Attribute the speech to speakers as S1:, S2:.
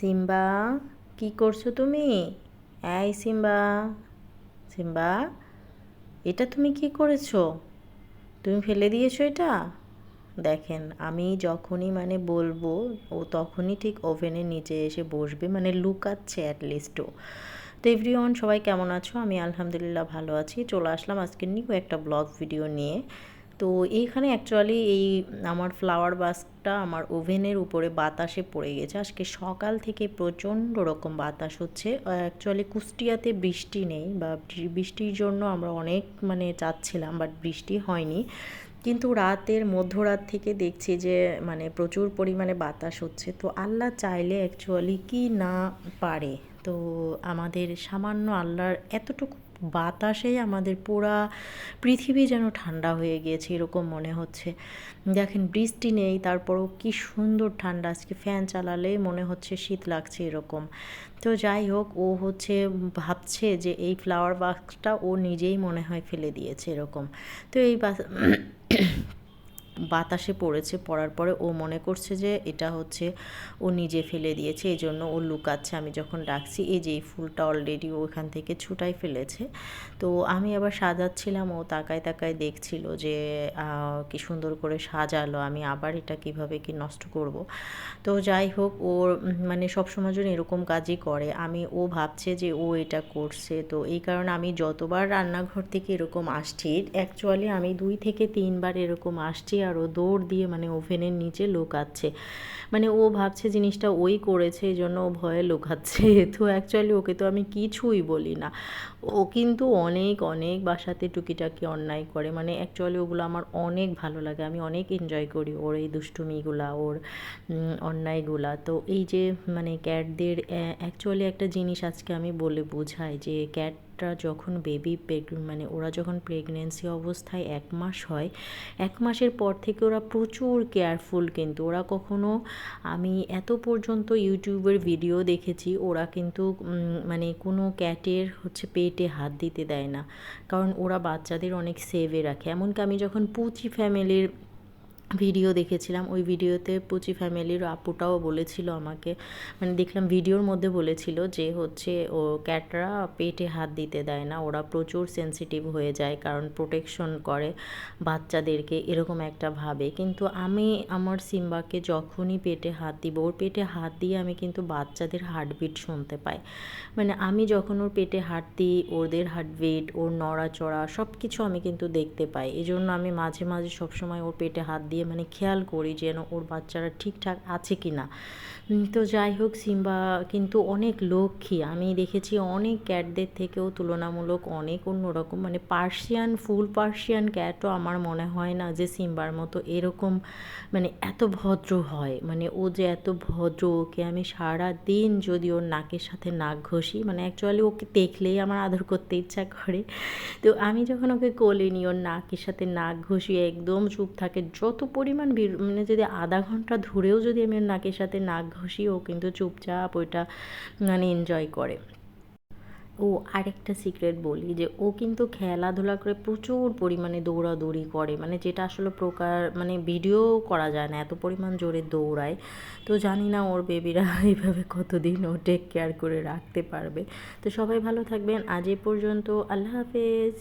S1: Simba, কি করছ তুমি? এই সিম্বা। সিম্বা, এটা তুমি কি করেছ? তুমি ফেলে দিয়েছ এটা? দেখেন, আমি যখনই মানে বলব, ও তখনই ঠিক ওভেনের নিচে এসে বসবে মানে লুকাচ্ছে অ্যাটলিস্টও তো এভরিওয়ান সবাই কেমন আছো? আমি আলহামদুলিল্লাহ ভালো আছি। চলে আসলাম আজকে নিউ একটা ব্লগ ভিডিও নিয়ে। তো এইখানে অ্যাকচুয়ালি এই আমার ফ্লাওয়ার বাসটা আমার ওভেনের উপরে বাতাসে পড়ে গেছে। আজকে সকাল থেকে প্রচণ্ড রকম বাতাস হচ্ছে। অ্যাকচুয়ালি কুষ্টিয়াতে বৃষ্টি নেই বা বৃষ্টির জন্য আমরা অনেক মানে চাচ্ছিলাম বাট বৃষ্টি হয়নি। কিন্তু রাতের মধ্যরাত থেকে দেখছি যে মানে প্রচুর পরিমাণে বাতাস হচ্ছে। তো আল্লাহ চাইলে অ্যাকচুয়ালি কি না পারে? তো আমাদের সামান্য আল্লাহর এতটুকু বাতাসেই আমাদের পুরা পৃথিবী যেন ঠান্ডা হয়ে গিয়েছে, এরকম মনে হচ্ছে। দেখেন, বৃষ্টি নেই, তারপরও কি সুন্দর ঠান্ডা, আজকে ফ্যান চালালেই মনে হচ্ছে শীত লাগছে এরকম। তো যাই হোক, ও হচ্ছে ভাবছে যে এই ফ্লাওয়ার বাক্সটা ও নিজেই মনে হয় ফেলে দিয়েছে এরকম। তো এই বাতাসে পড়েছে, পড়ার পরে ও মনে করছে যে এটা হচ্ছে ও নিজে ফেলে দিয়েছে, এই জন্য ও লুকাচ্ছে। আমি যখন ডাকছি, এই যে এই ফুলটা অলরেডি ওখান থেকে ছুটাই ফেলেছে। তো আমি আবার সাজাচ্ছিলাম, ও তাকায় তাকায় দেখছিল যে কি সুন্দর করে সাজালো। আমি আবার এটা কীভাবে কি নষ্ট করব? তো যাই হোক, ওর মানে সবসময় জন্য এরকম কাজই করে। আমি, ও ভাবছে যে ও এটা করছে। তো এই কারণে আমি যতবার রান্নাঘর থেকে এরকম আসছি অ্যাকচুয়ালি আমি দুই থেকে তিনবার এরকম আসছি আর ও দৌড় দিয়ে মানে ওভেনের নিচে লুকাচ্ছে। মানে ও ভাবছে জিনিসটা ওই করেছে, এই জন্য ও ভয়ে লুকাচ্ছে। তো অ্যাকচুয়ালি ওকে তো আমি কিছুই বলি না। ও কিন্তু অনেক অনেক বাসাতে টুকিটাকি অন্যায় করে। মানে অ্যাকচুয়ালি ওগুলো আমার অনেক ভালো লাগে। আমি অনেক এনজয় করি ওর এই দুষ্টুমিগুলা, ওর অন্যায়গুলা। তো এই যে মানে ক্যাটদের অ্যাকচুয়ালি একটা জিনিস আজকে আমি বলে বোঝাই যে ক্যাট বাচ্চাটা যখন বেবি মানে ওরা যখন প্রেগনেন্সি অবস্থায় এক মাস হয়, এক মাসের পর থেকে ওরা প্রচুর কেয়ারফুল কিন্তু। ওরা কখনো, আমি এত পর্যন্ত ইউটিউবের ভিডিও দেখেছি, ওরা কিন্তু মানে কোনো ক্যাটের হচ্ছে পেটে হাত দিতে দেয় না। কারণ ওরা বাচ্চাদের অনেক সেভে রাখে। এমনকি আমি যখন পুচি ফ্যামিলির ভিডিও দেখেছিলাম। ওই ভিডিওতে পুচি ফ্যামিলির আপুটাও বলেছিল আমাকে মানে দেখলাম ভিডিওর মধ্যে বলেছিল যে হচ্ছে ও ক্যাটরা পেটে হাত দিতে দেয় না, ওরা প্রচুর সেন্সিটিভ হয়ে যায় কারণ প্রোটেকশন করে বাচ্চাদেরকে, এরকম একটা ভাবে। কিন্তু আমি আমার সিম্বাকে যখনই পেটে হাত দিব, ওর পেটে হাত দিয়ে আমি কিন্তু বাচ্চাদের হার্টবিট শুনতে পাই। মানে আমি যখন ওর পেটে হাত দিই, ওদের হার্টবিট ওর নড়াচড়া সব কিছু আমি কিন্তু দেখতে পাই। এই জন্য আমি মাঝে মাঝে সবসময় ওর পেটে হাত দিয়ে দিয়ে মানে খেয়াল করি যেন ওর বাচ্চারা ঠিকঠাক আছে কি না তো যাই হোক সিম্বা কিন্তু অনেক লক্ষ্মী। আমি দেখেছি অনেক ক্যাটদের থেকেও তুলনামূলক অনেক অন্যরকম। মানে পার্সিয়ান, ফুল পার্সিয়ান ক্যাটও আমার মনে হয় না যে সিম্বার মতো এরকম মানে এত ভদ্র হয়। মানে ও যে এত ভদ্র, ওকে আমি সারা দিন যদি ওর নাকের সাথে নাক ঘষি মানে অ্যাকচুয়ালি ওকে দেখলেই আমার আদর করতে ইচ্ছা করে। তো আমি যখন ওকে কোলে নিই ওর নাকের সাথে নাক ঘষি, একদম চুপ থাকে, যত পরিমাণ মানে যদি আধা ঘণ্টা ধরেও যদি আমি নাকের সাথে নাক ঘষি, ও কিন্তু চুপচাপ ওইটা মানে এনজয় করে। ও আরেকটা সিক্রেট বলি যে, ও কিন্তু খেলাধুলা করে প্রচুর পরিমাণে দৌড়াদৌড়ি করে। মানে যেটা আসলে প্রকার মানে ভিডিও করা যায় না, এত পরিমাণ জোরে দৌড়ায়। তো জানি না ওর বেবিরা এইভাবে কতদিন ও টেক কেয়ার করে রাখতে পারবে। তো সবাই ভালো থাকবেন। আজ এ পর্যন্ত আল্লাহ হাফেজ।